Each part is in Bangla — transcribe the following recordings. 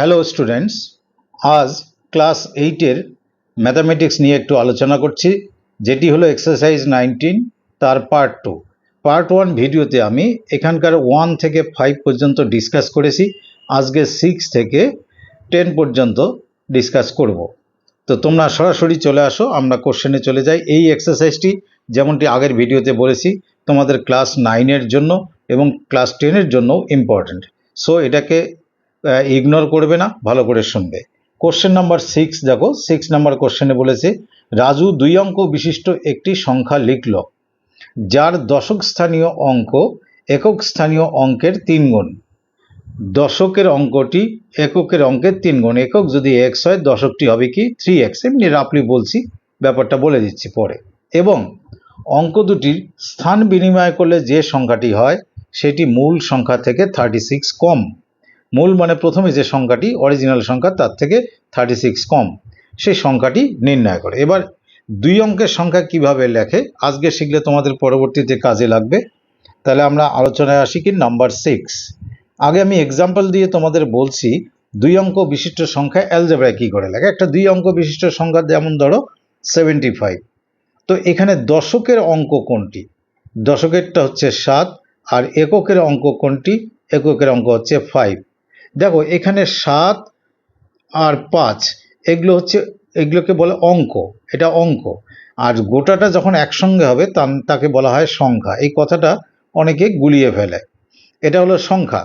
হ্যালো স্টুডেন্টস আজ ক্লাস এইটের ম্যাথামেটিক্স নিয়ে একটু আলোচনা করছি, যেটি হলো এক্সারসাইজ নাইনটিন তার পার্ট টু পার্ট ওয়ান ভিডিওতে আমি এখানকার ওয়ান থেকে ফাইভ পর্যন্ত ডিসকাস করেছি, আজকে সিক্স থেকে টেন পর্যন্ত ডিসকাস করব। তো তোমরা সরাসরি চলে আসো, আমরা কোশ্চেনে চলে যাই। এই এক্সারসাইজটি যেমনটি আগের ভিডিওতে বলেছি, তোমাদের ক্লাস নাইনের জন্য এবং ক্লাস টেনের জন্য ইম্পর্ট্যান্ট সো এটাকে ইগনোর করবে না, ভালো করে শুনবে। কোশ্চেন নাম্বার সিক্স দেখো সিক্স নাম্বার কোশ্চেনে বলেছে, রাজু দুই অঙ্ক বিশিষ্ট একটি সংখ্যা লিখল, যার দশক স্থানীয় অঙ্ক একক স্থানীয় অঙ্কের তিন গুণ। দশকের অঙ্কটি এককের অঙ্কের তিন গুণ। একক যদি এক্স হয়, দশকটি হবে কি? থ্রি এক্স এমনি রাপলি বলছি, ব্যাপারটা বলে দিচ্ছি পরে। এবং অঙ্ক দুটির স্থান বিনিময় করলে যে সংখ্যাটি হয়, সেটি মূল সংখ্যা থেকে থার্টি সিক্স কম। মূল মানে প্রথমে যে সংখ্যাটি অরিজিনাল সংখ্যা, তার থেকে থার্টি সিক্স কম, সেই সংখ্যাটি নির্ণয় করে। এবার দুই অঙ্কের সংখ্যা কীভাবে লেখে, আজকে শিখলে তোমাদের পরবর্তীতে কাজে লাগবে। তাহলে আমরা আলোচনায় আসি কি নাম্বার সিক্স আগে আমি এক্সাম্পল দিয়ে তোমাদের বলছি, দুই অঙ্ক বিশিষ্ট সংখ্যা অ্যালজেব্রায় কী করে লেখে? একটা দুই অঙ্ক বিশিষ্ট সংখ্যা, যেমন ধরো সেভেন্টি ফাইভ তো এখানে দশকের অঙ্ক কোনটি? দশকেরটা হচ্ছে সাত, আর এককের অঙ্ক কোনটি? এককের অঙ্ক হচ্ছে ফাইভ দেখো, এখানে সাত আর পাঁচ, এগুলো হচ্ছে, এগুলোকে বলে অঙ্ক, এটা অঙ্ক। আর গোটাটা যখন একসঙ্গে হবে তাকে বলা হয় সংখ্যা। এই কথাটা অনেকে গুলিয়ে ফেলে। এটা হলো সংখ্যা।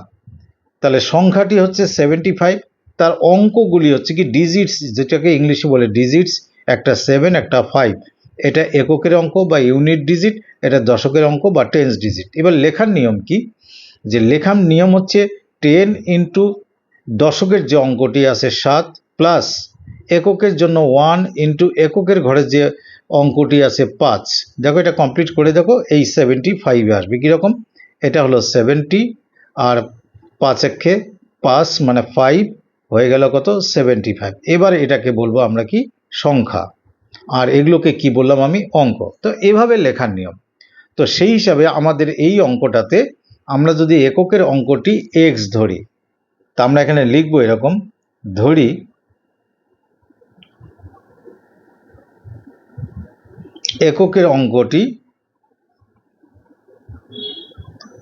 তাহলে সংখ্যাটি হচ্ছে সেভেন্টি ফাইভ তার অঙ্কগুলি হচ্ছে কি ডিজিটস যেটাকে ইংলিশে বলে ডিজিটস একটা সেভেন একটা ফাইভ এটা এককের অঙ্ক বা ইউনিট ডিজিট এটা দশকের অঙ্ক বা টেন্স ডিজিট এবার লেখার নিয়ম কি? যে লেখার নিয়ম হচ্ছে টেন ইন্টু দশকের যে অঙ্কটি আছে সাত প্লাস এককের জন্য ওয়ান ইন্টু এককের ঘরে যে অঙ্কটি আছে পাঁচ। দেখো এটা কমপ্লিট করে দেখো, এই সেভেন্টি ফাইভে আসবে। কীরকম? এটা হলো সেভেন্টি আর পাঁচ একে পাঁচ মানে ফাইভ হয়ে গেল কত? সেভেন্টি ফাইভ এবার এটাকে বলব আমরা কি? সংখ্যা। আর এগুলোকে কি বললাম আমি? অঙ্ক। তো এভাবে লেখার নিয়ম। তো সেই হিসাবে আমাদের এই অঙ্কটাতে আমরা যদি এককের অঙ্কটি এক্স ধরি, তা আমরা এখানে লিখব এরকম, ধরি এককের অঙ্কটি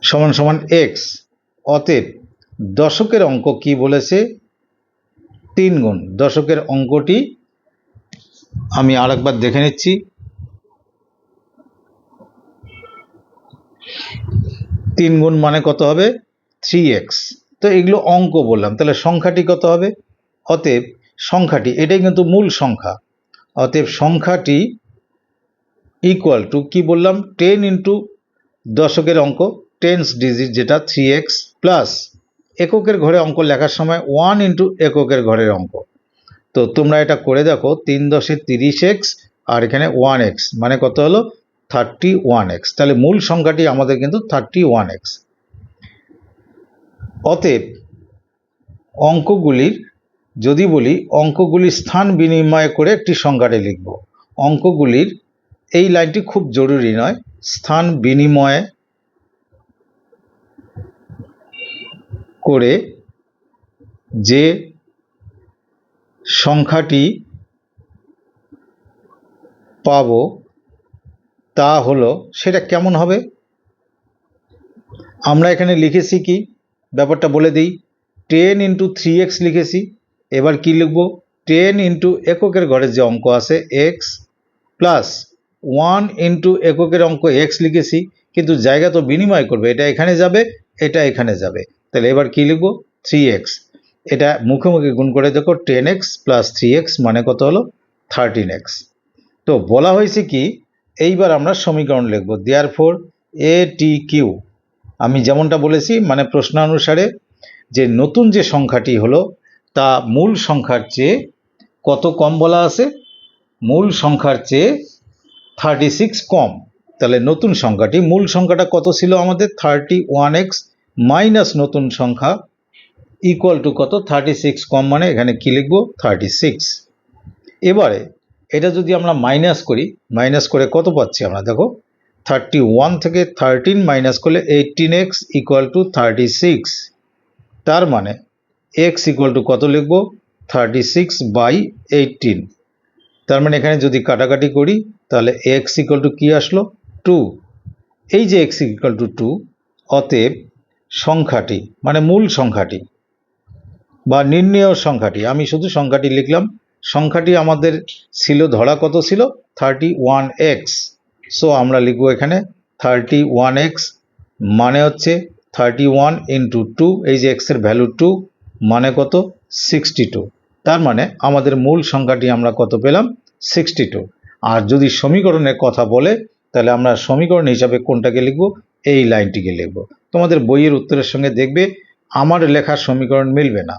সমান সমান এক্স অতএব দশকের অঙ্ক কি বলেছে? তিন গুণ। দশকের অঙ্কটি আমি আরেকবার দেখে নিচ্ছি। তিন গুণ মানে কত হবে? থ্রি এক্স তো এগুলো অঙ্ক বললাম। তাহলে সংখ্যাটি কত হবে? অতএব সংখ্যাটি, এটাই কিন্তু মূল সংখ্যা। অতএব সংখ্যাটি ইকুয়াল টু কি বললাম? টেন ইন্টু দশকের অঙ্ক টেন্স ডিজিট যেটা থ্রি এক্স প্লাস এককের ঘরে অঙ্ক লেখার সময় ওয়ান ইন্টু এককের ঘরের অঙ্ক। তো তোমরা এটা করে দেখো, তিন দশে তিরিশ এক্স আর এখানে ওয়ান এক্স মানে কত হলো? থার্টি ওয়ান এক্স তাহলে মূল সংখ্যাটি আমাদের কিন্তু থার্টি ওয়ান এক্স অতএব অঙ্কগুলির, যদি বলি, অঙ্কগুলির স্থান বিনিময় করে একটি সংখ্যাটি লিখব। অঙ্কগুলির, এই লাইনটি খুব জরুরি নয়। স্থান বিনিময় করে যে সংখ্যাটি পাব তা হলো, সেটা কেমন হবে? আমরা এখানে লিখেছি কি? ব্যাপারটা বলে দিই। টেন ইন্টু থ্রি এক্স লিখেছি। এবার কি লিখব? টেন ইন্টু এককের ঘরের যে অঙ্ক আছে এক্স প্লাস ওয়ান ইন্টু এককের অঙ্ক এক্স লিখেছি, কিন্তু জায়গা তো বিনিময় করবে। এটা এখানে যাবে, এটা এখানে যাবে। তাহলে এবার কি লিখব? থ্রি এক্স এটা মুখে মুখে গুণ করে দেখো ten x plus three x মানে কত হলো? থার্টিন এক্স তো বলা হয়েছে কি এইবার আমরা সমীকরণ লিখব। দেয়ার ফোর এ টি কিউ আমি যেমনটা বলেছি মানে প্রশ্নানুসারে যে নতুন যে সংখ্যাটি হলো, তা মূল সংখ্যার চেয়ে কত কম বলা আছে? মূল সংখ্যার চেয়ে থার্টি সিক্স কম। তাহলে নতুন সংখ্যাটি, মূল সংখ্যাটা কত ছিল আমাদের? থার্টি ওয়ান এক্স মাইনাস নতুন সংখ্যা ইকুয়াল টু কত? থার্টি সিক্স কম মানে এখানে কি লিখব? থার্টি সিক্স এবারে এটা যদি আমরা মাইনাস করি মাইনাস করে কত পাচ্ছি আমরা? দেখো থার্টি ওয়ান থেকে থার্টিন মাইনাস করলে eighteen x equal to thirty six তার মানে এক্স ইকুয়াল টু কত লিখব? থার্টি সিক্স বাই এইটিন তার মানে এখানে যদি কাটাকাটি করি, তাহলে এক্স ইকুয়াল টু কী আসলো? টু এই যে এক্স ইকুয়াল টু টু অতএব সংখ্যাটি মানে মূল সংখ্যাটি, বা নির্ণেয় সংখ্যাটি, আমি শুধু সংখ্যাটি লিখলাম সংখ্যাটি আমাদের ছিল, ধরা কত ছিল? থার্টি ওয়ান এক্স সো আমরা লিখব এখানে থার্টি ওয়ান এক্স মানে হচ্ছে থার্টি ওয়ান ইন্টু টু এই যে এক্সের ভ্যালু টু মানে কত? সিক্সটি টু তার মানে আমাদের মূল সংখ্যাটি আমরা কত পেলাম? সিক্সটি টু আর যদি সমীকরণের কথা বলে, তাহলে আমরা সমীকরণ হিসাবে কোনটাকে লিখব? এই লাইনটিকে লিখব। তোমাদের বইয়ের উত্তরের সঙ্গে দেখবে, আমার লেখার সমীকরণ মিলবে না।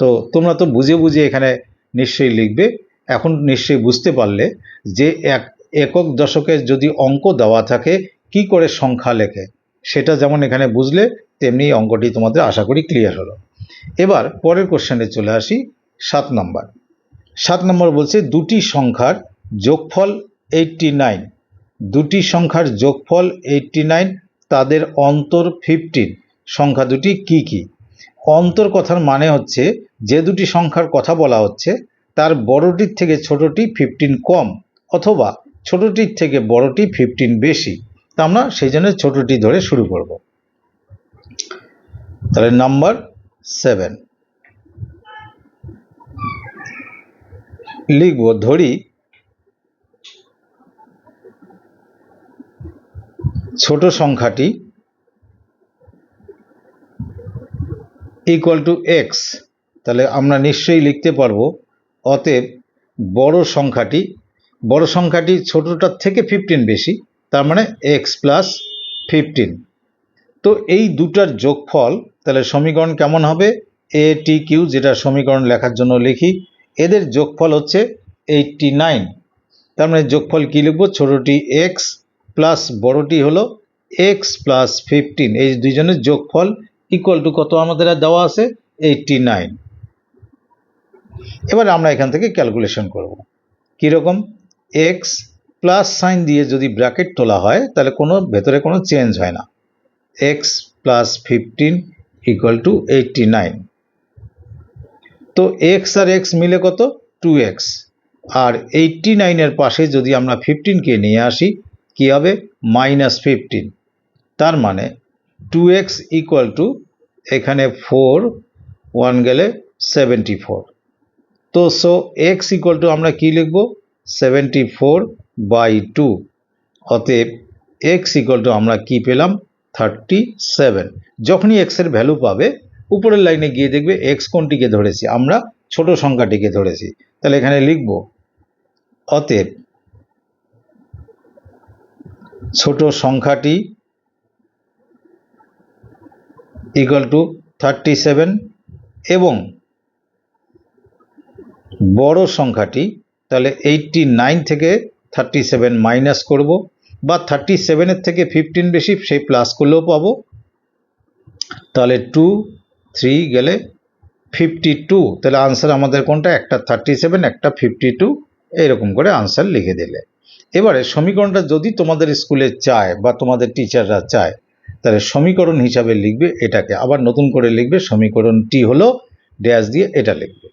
তো তোমরা তো বুঝে বুঝে এখানে নিশ্চয়ই লিখবে। এখন নিশ্চয়ই বুঝতে পারলে যে এক, একক দশকের যদি অঙ্ক দেওয়া থাকে, কি করে সংখ্যা লেখে? সেটা যেমন এখানে বুঝলে, তেমনি অঙ্কটি তোমাদের আশা করি ক্লিয়ার হলো। এবার পরের কোশ্চেনে চলে আসি, সাত নম্বর। সাত নম্বর বলছে, দুটি সংখ্যার যোগফল এইটটি নাইন দুটি সংখ্যার যোগফল এইটটি নাইন তাদের অন্তর ফিফটিন সংখ্যা দুটি কি কি? অন্তর কথার মানে হচ্ছে, যে দুটি সংখ্যার কথা বলা হচ্ছে, তার বড়টির থেকে ছোটটি ফিফটিন কম অথবা ছোটটির থেকে বড়টি ফিফটিন বেশি। তা আমরা সেই জন্য ছোটটি ধরে শুরু করব। তাহলে নাম্বার সেভেন লিখব, ধরি, ছোট সংখ্যাটি ইকুয়াল টু এক্স তাহলে আমরা নিশ্চয়ই লিখতে পারব অতএব বড় সংখ্যাটি বড় সংখ্যাটি ছোটটার থেকে ফিফটিন বেশি, তার মানে এক্স প্লাস ফিফটিন তো এই দুটার যোগফল, তাহলে সমীকরণ কেমন হবে? এ টি কিউ যেটা সমীকরণ লেখার জন্য লিখি, এদের যোগফল হচ্ছে এইটটি নাইন তার মানে যোগফল কী লিখব? ছোটোটি এক্স প্লাস বড়টি হলো এক্স প্লাস ফিফটিন এই দুইজনের যোগফল ইকুয়াল টু কত আমাদের দেওয়া আছে? এইটটি নাইন এবার আমরা এখান থেকে ক্যালকুলেশন করব। কীরকম? এক্স প্লাস সাইন দিয়ে যদি ব্র্যাকেট তোলা হয়, তাহলে কোনো, ভেতরে কোনো চেঞ্জ হয় না। X plus fifteen equal to eighty nine তো এক্স আর এক্স মিলে কত? টু এক্স আর এইটটি নাইনের পাশে যদি আমরা ফিফটিনকে নিয়ে আসি, কী হবে? মাইনাস ফিফটিন তার মানে টু এক্স ইকুয়াল টু এখানে ফোর ওয়ান গেলে সেভেন্টি ফোর তো সো এক্স ইকুয়াল টু আমরা কী লিখব? সেভেন্টি ফোর বাই টু অতএব এক্স ইকুয়াল টু আমরা কি পেলাম? থার্টি সেভেন যখনই এক্সের ভ্যালু পাবে, উপরের লাইনে গিয়ে দেখবে এক্স কোনটিকে ধরেছি? আমরা ছোট সংখ্যাটিকে ধরেছি। তাহলে এখানে লিখব। অতএব ছোট সংখ্যাটি ইকুয়াল টু থার্টি সেভেন এবং বড় সংখ্যাটি তাহলে এইটটি নাইন থেকে থার্টি সেভেন মাইনাস করব বা থার্টি সেভেনের থেকে ফিফটিন বেশি সেই প্লাস করলেও পাবো। তাহলে টু থ্রি গেলে ফিফটি টু তাহলে আনসার আমাদের কোনটা? একটা থার্টি সেভেন একটা ফিফটি টু এইরকম করে আনসার লিখে দিলে। এবারে সমীকরণটা যদি তোমাদের স্কুলে চায় বা তোমাদের টিচাররা চায় তাহলে সমীকরণ হিসাবে লিখবে এটাকে। আবার নতুন করে লিখবে সমীকরণটি হলো ড্যাশ দিয়ে এটা লিখবে।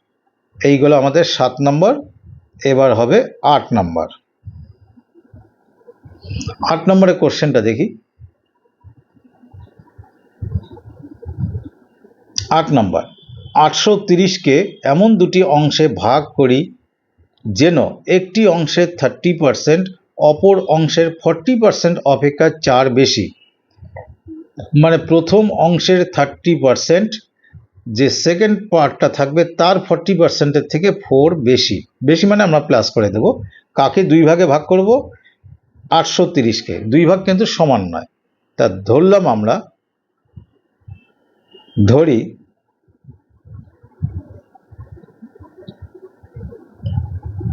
এইগুলো আমাদের সাত নম্বর, এবার হবে আট নম্বর। আট নম্বরের কোশ্চেনটা দেখি। আট নম্বর, আটশো তিরিশকে এমন দুটি অংশে ভাগ করি যেন একটি অংশের থার্টি পারসেন্ট অপর অংশের ফর্টি পারসেন্ট অপেক্ষা চার বেশি। মানে প্রথম অংশের থার্টি পারসেন্ট যে সেকেন্ড পার্টটা থাকবে তার ফর্টি পার্সেন্টের থেকে ফোর বেশি। বেশি মানে আমরা প্লাস করে দেব। কাকে দুই ভাগে ভাগ করব? আটশো তিরিশকে। দুই ভাগ কিন্তু সমান নয়। তা ধরলাম আমরা, ধরি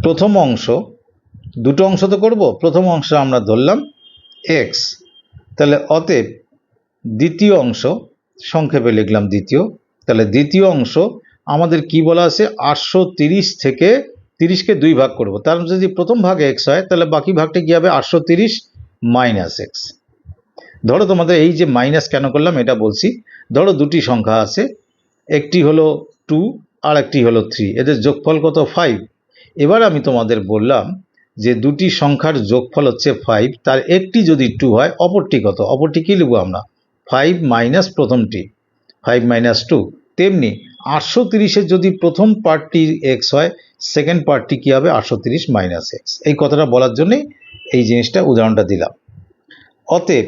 প্রথম অংশ, দুটো অংশ তো করব। প্রথম অংশ আমরা ধরলাম এক্স তাহলে অতএব দ্বিতীয় অংশ, সংক্ষেপে লিখলাম দ্বিতীয়। তাহলে দ্বিতীয় অংশ আমাদের কি বলা আছে? আটশো তিরিশ থেকে তিরিশকে দুই ভাগ করব। তার যদি প্রথম ভাগে এক্স হয়, তাহলে বাকি ভাগটা কী হবে? আটশো তিরিশ মাইনাস এক্স ধরো তোমাদের এই যে মাইনাস কেন করলাম, এটা বলছি। ধরো দুটি সংখ্যা আছে, একটি হলো টু আর একটি হলো থ্রি এদের যোগফল কত? ফাইভ এবার আমি তোমাদের বললাম যে দুটি সংখ্যার যোগফল হচ্ছে ফাইভ তার একটি যদি টু হয়, অপরটি কত? অপরটি কী লিখব আমরা? ফাইভ মাইনাস প্রথমটি ফাইভ মাইনাস টু তেমনি আটশো তিরিশের যদি প্রথম পার্টটি এক্স হয় সেকেন্ড পার্টটি কী হবে? আটশো তিরিশ মাইনাস এক্স এই কথাটা বলার জন্যই এই জিনিসটা উদাহরণটা দিলাম। অতএব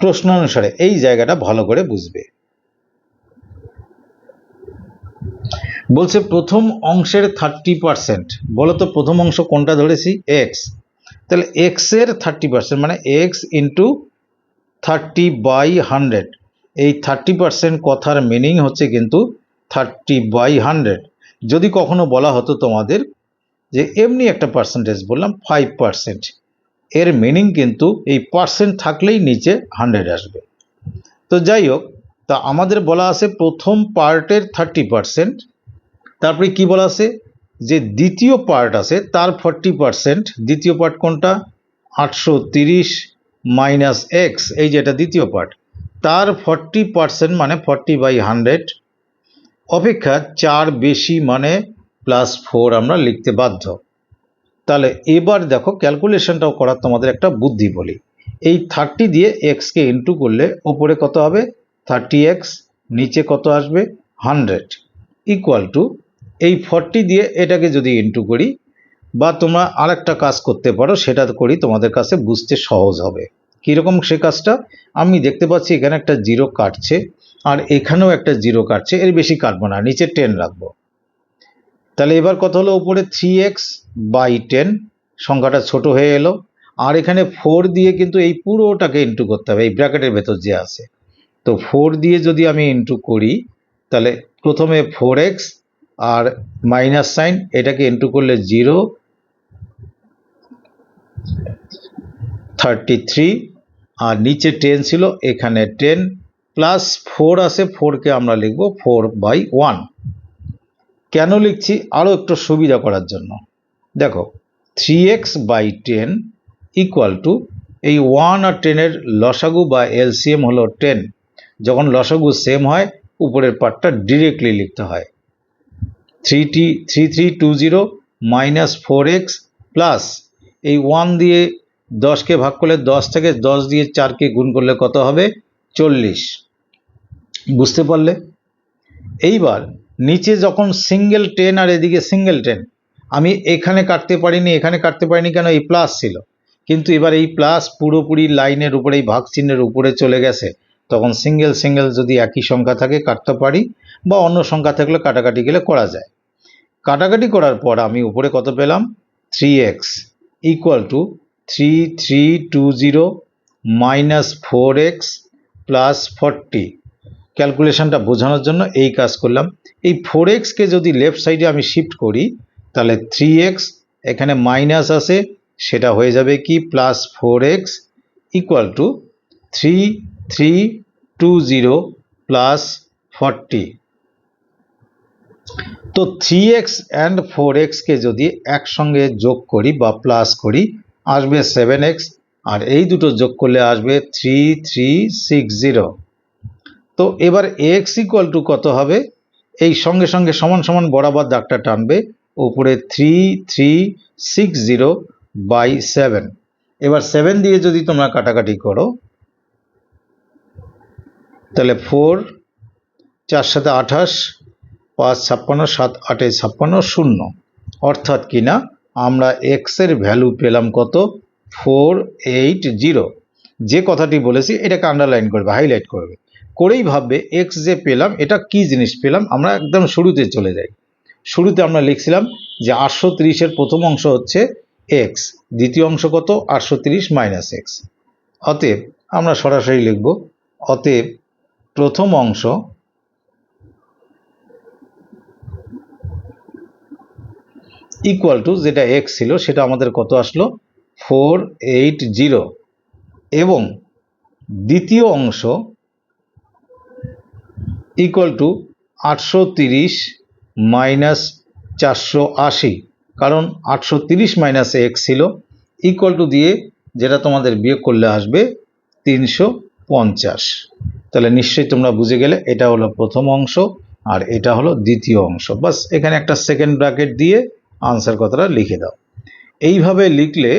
প্রশ্ন অনুসারে এই জায়গাটা ভালো করে বুঝবে। বলছে প্রথম অংশের থার্টি পার্সেন্ট বলো তো প্রথম অংশ কোনটা ধরেছি? এক্স তাহলে এক্সের থার্টি পার্সেন্ট মানে x into thirty by hundred. এই থার্টি পার্সেন্ট কথার মিনিং হচ্ছে কিন্তু থার্টি বাই হান্ড্রেড। যদি কখনো বলা হতো তোমাদের যে এমনি একটা পার্সেন্টেজ বললাম, ফাইভ পার্সেন্ট। এর মিনিং কিন্তু এই পার্সেন্ট থাকলেই নিচে হান্ড্রেড আসবে। তো যাই হোক, তা আমাদের বলা আছে প্রথম পার্টের থার্টি পার্সেন্ট। তারপরে কি বলা আছে? যে দ্বিতীয় পার্ট আছে, তার ফর্টি পার্সেন্ট। দ্বিতীয় পার্ট কোনটা? আটশো তিরিশ। মাইনাস এক্স এই যে এটা দ্বিতীয় পার্ট তার ফর্টি পার্সেন্ট মানে ফর্টি বাই হান্ড্রেড অপেক্ষা চার বেশি মানে প্লাস ফোর আমরা লিখতে বাধ্য। তাহলে এবার দেখো ক্যালকুলেশনটাও করার তোমাদের একটা বুদ্ধি বলি। এই থার্টি দিয়ে এক্সকে ইন্টু করলে ওপরে কত হবে? থার্টি এক্স নিচে কত আসবে? হান্ড্রেড ইকুয়াল টু এই ফর্টি দিয়ে এটাকে যদি ইন্টু করি বা তোমরা আরেকটা কাজ করতে পারো, সেটা করি, তোমাদের কাছে বুঝতে সহজ হবে। কীরকম সে কাজটা? আমি দেখতে পাচ্ছি এখানে একটা জিরো কাটছে, আর এখানেও একটা জিরো কাটছে, এর বেশি কাটবো না, নিচে টেন রাখব। তাহলে এবার কত হলো? উপরে থ্রি এক্স বাই টেন সংখ্যাটা ছোট হয়ে এলো, আর এখানে ফোর দিয়ে কিন্তু এই পুরোটাকে ইন্টু করতে হবে, এই ব্র্যাকেটের ভেতর যে আছে। তো ফোর দিয়ে যদি আমি ইন্টু করি, তাহলে প্রথমে ফোর এক্স আর মাইনাস সাইন এটাকে ইন্টু করলে জিরো থার্টি থ্রি আর নিচে টেন ছিল, এখানে টেন প্লাস ফোর আছে ফোরকে আমরা লিখব ফোর বাই ওয়ান কেন লিখছি? আরও একটু সুবিধা করার জন্য। দেখো three x by ten equal to এই ওয়ান আর টেনের লসাগু বা এলসিএম হলো টেন যখন লসাগু সেম হয়, উপরের পার্টটা ডিরেক্টলি লিখতে হয়। থ্রি টি three three two zero minus four x plus এই ওয়ান দিয়ে দশকে ভাগ করলে দশ থেকে দশ দিয়ে চারকে গুণ করলে কত হবে? চল্লিশ। বুঝতে পারলে? এইবার নিচে যখন সিঙ্গেল টেন আর এদিকে সিঙ্গেল টেন আমি এখানে কাটতে পারিনি, এখানে কাটতে পারিনি কেন? এই প্লাস ছিল। কিন্তু এবার এই প্লাস পুরোপুরি লাইনের উপরে, এই ভাগ চিহ্নের উপরে চলে গেছে। তখন সিঙ্গেল সিঙ্গেল যদি একই সংখ্যা থাকে, কাটতে পারি বা অন্য সংখ্যা থাকলে কাটাকাটি গেলে করা যায়। কাটাকাটি করার পর আমি উপরে কত পেলাম? Three x equal to three three two zero minus four x plus forty ক্যালকুলেশনটা বোঝানোর জন্য এই কাজ করলাম। এই ফোর এক্সকে যদি লেফট সাইডে আমি শিফট করি, তাহলে থ্রি এক্স এখানে মাইনাস আছে সেটা হয়ে যাবে কি? Plus four x equal to three three two zero plus forty তো থ্রি এক্স অ্যান্ড ফোর এক্সকে যদি একসঙ্গে যোগ করি বা প্লাস করি, আসবে সেভেন এক্স আর এই দুটো যোগ করলে আসবে থ্রি থ্রি সিক্স জিরো তো এবার এক্স ইকুয়াল টু কত হবে? এই সঙ্গে সঙ্গে সমান সমান বরাবর দাগটা টানবে উপরে three three six zero by seven এবার সেভেন দিয়ে যদি তোমরা কাটাকাটি করো, তাহলে ফোর চার সাথে আঠাশ পাঁচ ছাপ্পান্ন, সাত আটে ছাপ্পান্ন, শূন্য। অর্থাৎ কিনা আমরা এক্সের ভ্যালু পেলাম কত? ফোর এইট জিরো যে কথাটি বলেছি, এটাকে আন্ডারলাইন করবে হাইলাইট করবে। করেই ভাববে এক্স যে পেলাম, এটা কি জিনিস পেলাম? আমরা একদম শুরুতে চলে যাই। শুরুতে আমরা লিখছিলাম যে আটশো তিরিশের প্রথম অংশ হচ্ছে এক্স দ্বিতীয় অংশ কত? আটশো তিরিশ মাইনাস এক্স অতএব আমরা সরাসরি লিখব, অতএব প্রথম অংশ ইকুয়াল টু যেটা এক্স ছিল, সেটা আমাদের কত আসলো? ফোর এইট জিরো এবং দ্বিতীয় অংশ ইকুয়াল টু আটশো তিরিশ মাইনাস চারশো আশি। কারণ আটশো তিরিশ মাইনাস এক্স ছিল ইকুয়াল টু দিয়ে যেটা তোমাদের বিয়োগ করলে আসবে তিনশো পঞ্চাশ। তাহলে নিশ্চয়ই তোমরা বুঝে গেলে এটা হলো প্রথম অংশ আর এটা হলো দ্বিতীয় অংশ। বাস, এখানে একটা সেকেন্ড ব্র্যাকেট দিয়ে আনসার কথাটা লিখে দাও। এইভাবে লিখলে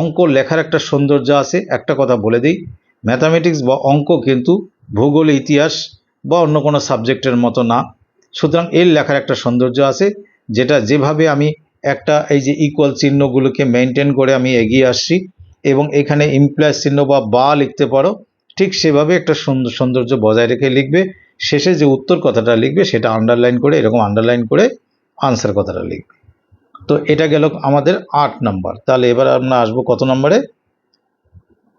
অঙ্ক লেখার একটা সৌন্দর্য আছে। একটা কথা বলে দিই ম্যাথামেটিক্স বা অঙ্ক কিন্তু ভূগোল, ইতিহাস বা অন্য কোনো সাবজেক্টের মতো না। সুতরাং এর লেখার একটা সৌন্দর্য আছে, যেটা যেভাবে আমি একটা এই যে ইকুয়াল চিহ্নগুলোকে মেনটেন করে আমি এগিয়ে আসছি এবং এখানে ইমপ্লয় চিহ্ন বা বা লিখতে পারো, ঠিক সেভাবে একটা সুন্দর সৌন্দর্য বজায় রেখে লিখবে। শেষে যে উত্তর কথাটা লিখবে, সেটা আন্ডারলাইন করে, এরকম আন্ডারলাইন করে আনসার কথাটা লিখবে। তো এটা গেল আমাদের আট নাম্বার। তাহলে এবার আমরা আসব কত নম্বরে?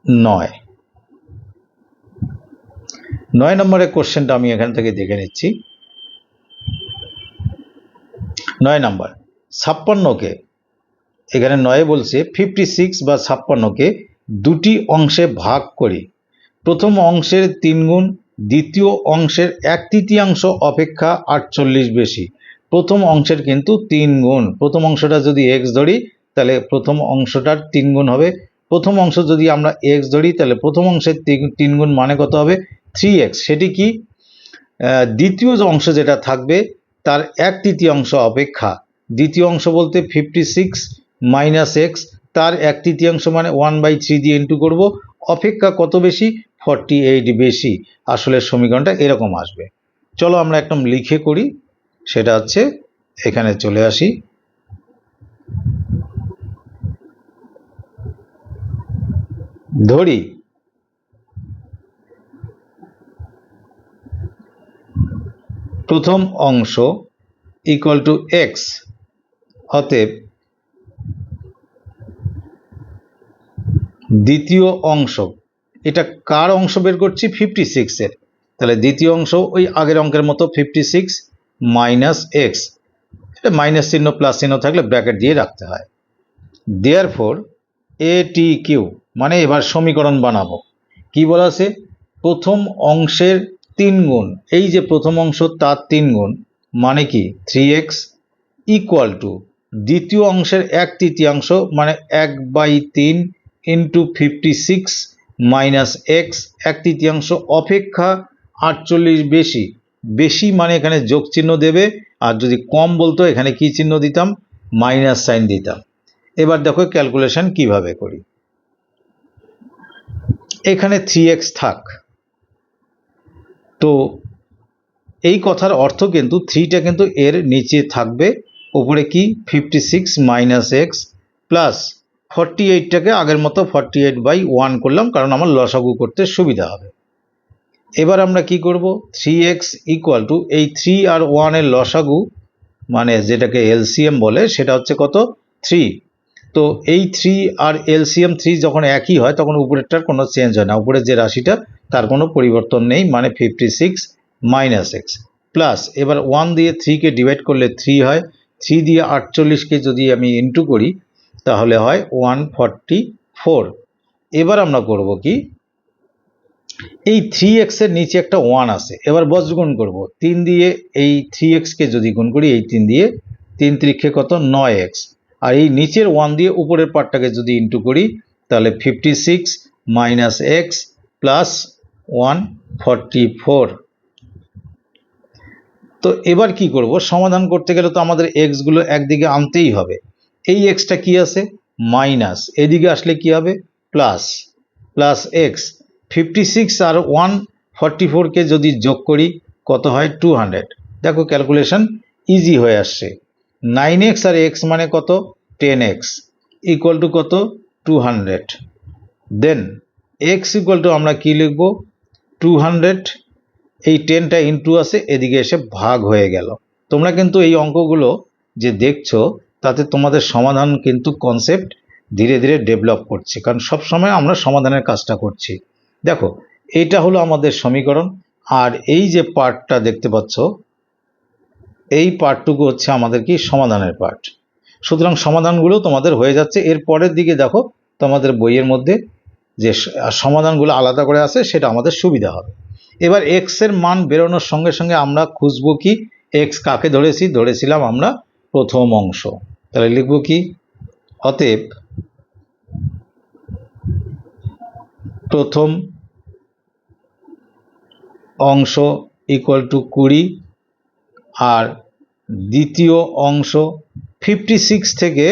নয়। নয় নম্বরের কোশ্চেনটা আমি এখান থেকে দেখে নিচ্ছি। নয় নাম্বার, ছাপ্পান্নকে, এখানে নয়ে বলছে ফিফটি সিক্স বা ছাপ্পান্নকে দুটি অংশে ভাগ করি। প্রথম অংশের তিন গুণ দ্বিতীয় অংশের এক তৃতীয়াংশ অপেক্ষা আটচল্লিশ বেশি। প্রথম অংশের কিন্তু তিন গুণ। প্রথম অংশটা যদি এক্স ধরি, তাহলে প্রথম অংশটার তিন গুণ হবে। প্রথম অংশ যদি আমরা এক্স ধরি, তাহলে প্রথম অংশের তিন- গুণ মানে কত হবে? থ্রি এক্স সেটি কি? দ্বিতীয় অংশ যেটা থাকবে, তার এক তৃতীয়াংশ অপেক্ষা। দ্বিতীয় অংশ বলতে ফিফটি সিক্স মাইনাস এক্স তার এক তৃতীয়াংশ মানে ওয়ান বাই থ্রি দিয়ে ইন্টু করব। অপেক্ষা কত বেশি? ফর্টি এইট বেশি। আসলে সমীকরণটা এরকম আসবে। চলো আমরা একদম লিখে করি। সেটা হচ্ছে এখানে চলে আসি। ধরি। প্রথম অংশ ইকুয়াল টু এক্স অতএব দ্বিতীয় অংশ। এটা কার অংশ বের করছি? ফিফটি সিক্সের তাহলে দ্বিতীয় অংশ ওই আগের অঙ্কের মতো ফিফটি সিক্স মাইনাস এক্স এটা মাইনাস চিহ্ন প্লাস চিহ্ন থাকলে ব্র্যাকেট দিয়ে রাখতে হয়। দেয়ার ফোর এ টি কিউ মানে এবার সমীকরণ বানাবো। কি বলা আছে প্রথম অংশের তিন গুণ, এই যে প্রথম অংশ তার তিন গুণ মানে কি? থ্রি এক্স ইকুয়াল টু দ্বিতীয় অংশের এক তৃতীয়াংশ মানে এক বাই তিন into fifty six minus x এক তৃতীয়াংশ অপেক্ষা আটচল্লিশ বেশি। বেশি মানে এখানে যোগ চিহ্ন দেবে, আর যদি কম বলতো এখানে কি চিহ্ন দিতাম? মাইনাস সাইন দিতাম। এবার দেখো ক্যালকুলেশন কীভাবে করি। এখানে থ্রি এক্স থাক। তো এই কথার অর্থ কিন্তু থ্রিটা কিন্তু এর নিচে থাকবে, ওপরে কি? Fifty six minus x plus forty এইটটাকে আগের মতো ফর্টি এইট বাই ওয়ান করলাম, কারণ আমার লসাগু করতে সুবিধা হবে। এবার আমরা কি করব? থ্রি এক্স ইকুয়াল টু এই থ্রি আর ওয়ানের লসাগু মানে যেটাকে এলসিএম বলে, সেটা হচ্ছে কত? থ্রি তো এই থ্রি আর এলসিএম থ্রি যখন একই হয়, তখন উপরেরটার কোনো চেঞ্জ হয় না। উপরের যে রাশিটা, তার কোনো পরিবর্তন নেই মানে fifty six minus X plus এবার ওয়ান দিয়ে থ্রিকে ডিভাইড করলে থ্রি হয়। থ্রি দিয়ে আটচল্লিশকে যদি আমি ইন্টু করি, তাহলে হয় ওয়ান ফর্টি ফোর এবার আমরা করব কি? এই থ্রি এক্সের নিচে একটা ওয়ান আছে। এবার বজ্রগুণ করব। তিন দিয়ে এই থ্রি এক্সকে যদি গুণ করি, এই তিন দিয়ে তিন ত্রিক্ষে কত? নয় এক্স আর এই নিচের ওয়ান দিয়ে উপরের পার্টটাকে যদি ইন্টু করি, তাহলে fifty six minus x plus one forty four তো এবার কি করব? সমাধান করতে গেলে তো আমাদের এক্সগুলো একদিকে আনতেই হবে। এই এক্সটা কি আছে? মাইনাস এদিকে আসলে কি হবে? Plus plus x fifty six আর ওয়ান ফর্টি ফোরকে যদি যোগ করি, কত হয়? টু হান্ড্রেড দেখো ক্যালকুলেশন ইজি হয়ে আসছে। নাইন এক্স আর এক্স মানে কত? টেন এক্স ইকুয়াল টু কত? Two hundred then x equal to আমরা কি লিখব? টু হান্ড্রেড এই টেনটা ইন্টু আছে, এদিকে এসে ভাগ হয়ে গেল। তোমরা কিন্তু এই অঙ্কগুলো যে দেখছ, তাতে তোমাদের সমাধান কিন্তু কনসেপ্ট ধীরে ধীরে ডেভেলপ করছে। কারণ সব সময় আমরা সমাধানের কাজটা করছি। দেখো এইটা হলো আমাদের সমীকরণ, আর এই যে পার্টটা দেখতে পাচ্ছ, এই পার্টটুকু হচ্ছে আমাদের কি? সমাধানের পার্ট। সুতরাং সমাধানগুলো তোমাদের হয়ে যাচ্ছে। এর পরের দিকে দেখো, তোমাদের বইয়ের মধ্যে যে সমাধানগুলো আলাদা করে আছে, সেটা আমাদের সুবিধা হবে। এবার এক্সের মান বেরোনোর সঙ্গে সঙ্গে আমরা খুঁজবো কি? এক্স কাকে ধরেছি? ধরেছিলাম আমরা প্রথম অংশ। তাহলে লিখব কি? অতএব প্রথম অংশ ইকুয়াল টু কুড়ি আর দ্বিতীয় অংশ ফিফটি সিক্স থেকে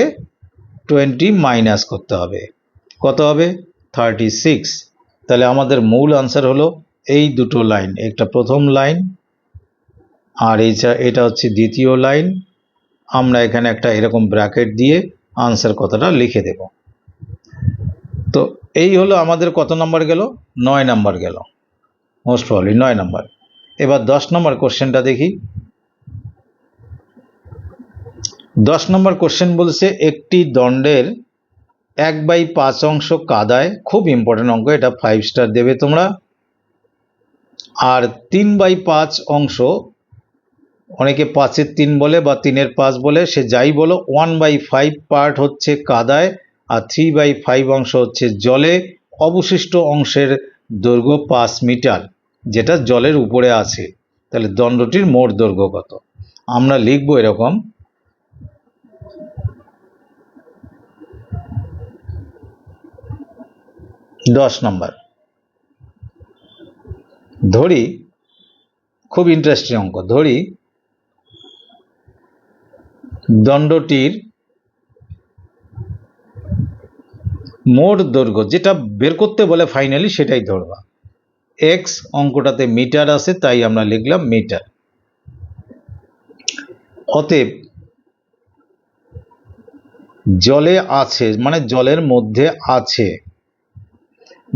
টোয়েন্টি মাইনাস করতে হবে। কত হবে? থার্টি সিক্স তাহলে আমাদের মূল আনসার হলো এই দুটো লাইন একটা প্রথম লাইন আর এইটা এটা হচ্ছে দ্বিতীয় লাইন আমরা এখানে একটা এরকম ব্র্যাকেট দিয়ে আনসার কথাটা লিখে দেব। তো এই হলো আমাদের কত নাম্বার গেল? নয় নাম্বার গেল। মোস্ট প্রবলি নয় নম্বর এবার দশ নম্বর কোশ্চেনটা দেখি। দশ নম্বর কোশ্চেন বলছে, একটি দণ্ডের এক বাই পাঁচ অংশ কাদায় খুব ইম্পর্টেন্ট অঙ্ক, এটা ফাইভ স্টার দেবে তোমরা। আর তিন বাই পাঁচ অংশ, অনেকে পাঁচের তিন বলে বা তিনের পাঁচ বলে, সে যাই বলো ওয়ান বাই ফাইভ পার্ট হচ্ছে কাদায়, আর থ্রি বাই ফাইভ অংশ হচ্ছে জলে। অবশিষ্ট অংশের দৈর্ঘ্য পাঁচ মিটার। যেটা জলের উপরে আছে, তাহলে দণ্ডটির মোট দৈর্ঘ্য কত? আমরা লিখব এরকম, দশ নম্বর। ধরি, খুব ইন্টারেস্টিং অঙ্ক, ধরি, দণ্ডটির মোট দৈর্ঘ্য, যেটা বের করতে বলে ফাইনালি সেটাই ধরবা। এক্স অঙ্কটাতে মিটার আছে, তাই আমরা লিখলাম মিটার অতএব, জলে আছে মানে জলের মধ্যে আছে।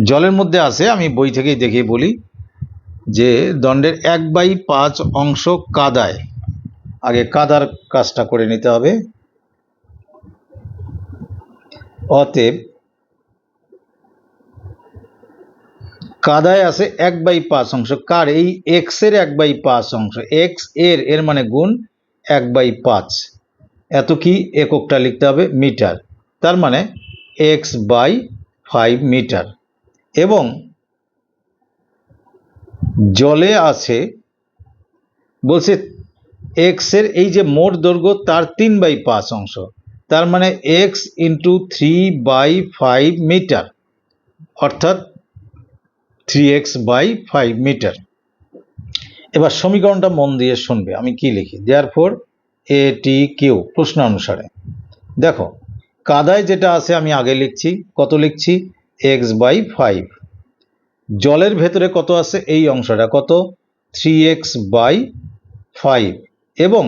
জলের মধ্যে আছে, আমি বই থেকেই দেখে বলি যে দণ্ডের এক বাই পাঁচ অংশ কাদায়। আগে কাদার কাজটা করে নিতে হবে। অতএব কাদায় আছে এক বাই পাঁচ অংশ। কার? এই এক্সের এক বাই পাঁচ অংশ। এক্সের এর মানে গুণ এক বাই পাঁচ। এত কি? এককটা লিখতে হবে মিটার। তার মানে এক্স বাই ফাইভ মিটার। এবং জলে আছে, বলছে এক্সের এই যে মোট দৈর্ঘ্য, তার তিন বাই পাঁচ অংশ। তার মানে x into three by five metre. অর্থাৎ three x by five metre এবার সমীকরণটা মন দিয়ে শুনবে, আমি কি লিখি? দেয়ার ফোর এ টি কিউ প্রশ্ন অনুসারে। দেখো, কাদায় যেটা আছে আমি আগে লিখছি, কত লিখছি? এক্স বাই ফাইভ জলের ভেতরে কত আছে? এই অংশটা কত? থ্রি এক্স বাই ফাইভ এবং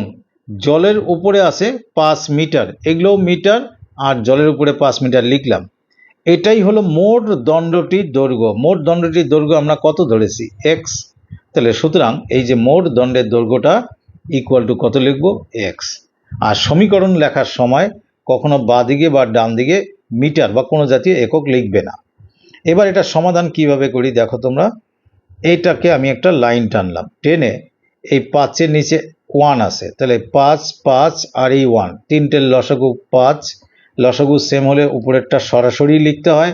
জলের উপরে আছে পাঁচ মিটার। এগুলোও মিটার, আর জলের উপরে পাঁচ মিটার লিখলাম। এটাই হলো মোট দণ্ডটির দৈর্ঘ্য। মোট দণ্ডটির দৈর্ঘ্য আমরা কত ধরেছি? এক্স তাহলে সুতরাং এই যে মোট দণ্ডের দৈর্ঘ্যটা ইকুয়াল টু কত লিখব? এক্স আর সমীকরণ লেখার সময় কখনো বাঁ দিকে বা ডান দিকে মিটার বা কোনো জাতীয় একক লিখবে না। এবার এটা সমাধান কীভাবে করি দেখো তোমরা। এইটাকে আমি একটা লাইন টানলাম। টেনে এই পাঁচের নিচে ওয়ান আছে। তাহলে পাঁচ পাঁচ আর এই ওয়ান তিনটের লসাগু পাঁচ লসাগু সেম হলে উপরেরটা সরাসরি লিখতে হয়।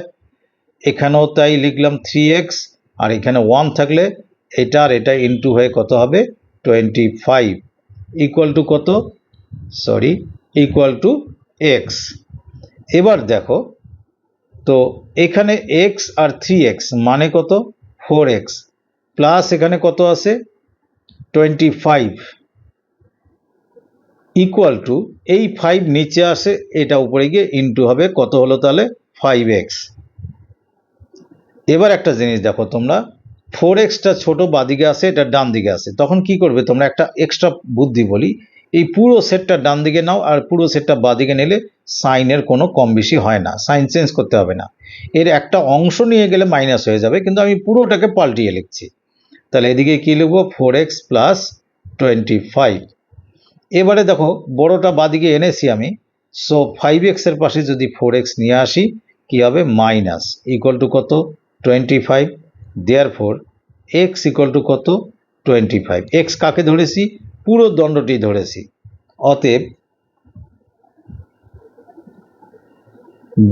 এখানেও তাই লিখলাম থ্রি এক্স আর এখানে ওয়ান থাকলে এটা আর এটা ইনটু হয়ে কত হবে? টোয়েন্টি ফাইভ ইকুয়াল টু কত? সরি ইকুয়াল টু এক্স এবার দেখো, তো এখানে এক্স আর থ্রি এক্স মানে কত? ফোর এক্স প্লাস এখানে কত আছে? টোয়েন্টি ফাইভ ইকুয়াল টু এই ফাইভ নিচে আসে, এটা উপরে গিয়ে ইনটু হবে, কত হলো তাহলে? ফাইভ এক্স এবার একটা জিনিস দেখো তোমরা ফোর এক্সটা ছোটো বাদিকে আসে, এটা ডান দিকে আসে। তখন কি করবে তোমরা একটা এক্সট্রা বুদ্ধি বলি, এই পুরো সেটটা ডান দিকে নাও, আর পুরো সেটটা বাদিকে নিলে সাইনের কোনো কম বেশি হয় না সাইন চেঞ্জ করতে হবে না। এর একটা অংশ নিয়ে গেলে মাইনাস হয়ে যাবে, কিন্তু আমি পুরোটাকে পাল্টিয়ে লিখছি। তাহলে এদিকে কী লিখব? Four x plus twenty five এবারে দেখো, বড়টা বাদিকে এনেছি আমি। সো ফাইভ এক্সের পাশে যদি ফোর এক্স নিয়ে আসি, কী হবে? মাইনাস ইকুয়াল টু কত? Twenty five there four x equal to কত? টোয়েন্টি ফাইভ এক্স কাকে ধরেছি? পুরো দণ্ডটি ধরেছি। অতএব,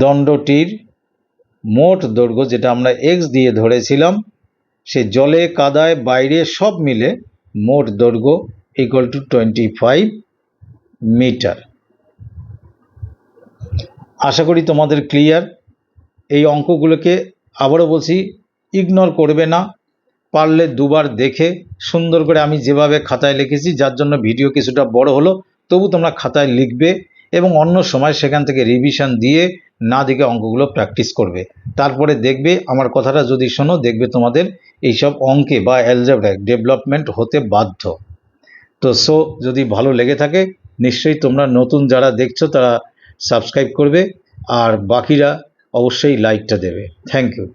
দণ্ডটির মোট দৈর্ঘ্য যেটা আমরা এক্স দিয়ে ধরেছিলাম, সে জলে, কাদায়, বাইরে সব মিলে মোট দৈর্ঘ্য টু টোয়েন্টি ফাইভ মিটার আশা করি তোমাদের ক্লিয়ার এই অঙ্কগুলোকে আবারও বলছি ইগনোর করবে না। পারলে দুবার দেখে, সুন্দর করে আমি যেভাবে খাতায় লিখেছি, যার জন্য ভিডিও কিছুটা বড় হলো, তবু তোমরা খাতায় লিখবে এবং অন্য সময় সেখান থেকে রিভিশন দিয়ে না দেখে অঙ্কগুলো প্র্যাকটিস করবে। তারপরে দেখবে, আমার কথাটা যদি শোনো, দেখবে তোমাদের এইসব অঙ্কে বা অ্যালজেব্রায় ডেভেলপমেন্ট হতে বাধ্য। তো শো যদি ভালো লেগে থাকে, নিশ্চয়ই তোমরা নতুন যারা দেখছ, তারা সাবস্ক্রাইব করবে। আর বাকিরা অবশ্যই লাইকটা দেবে। Thank you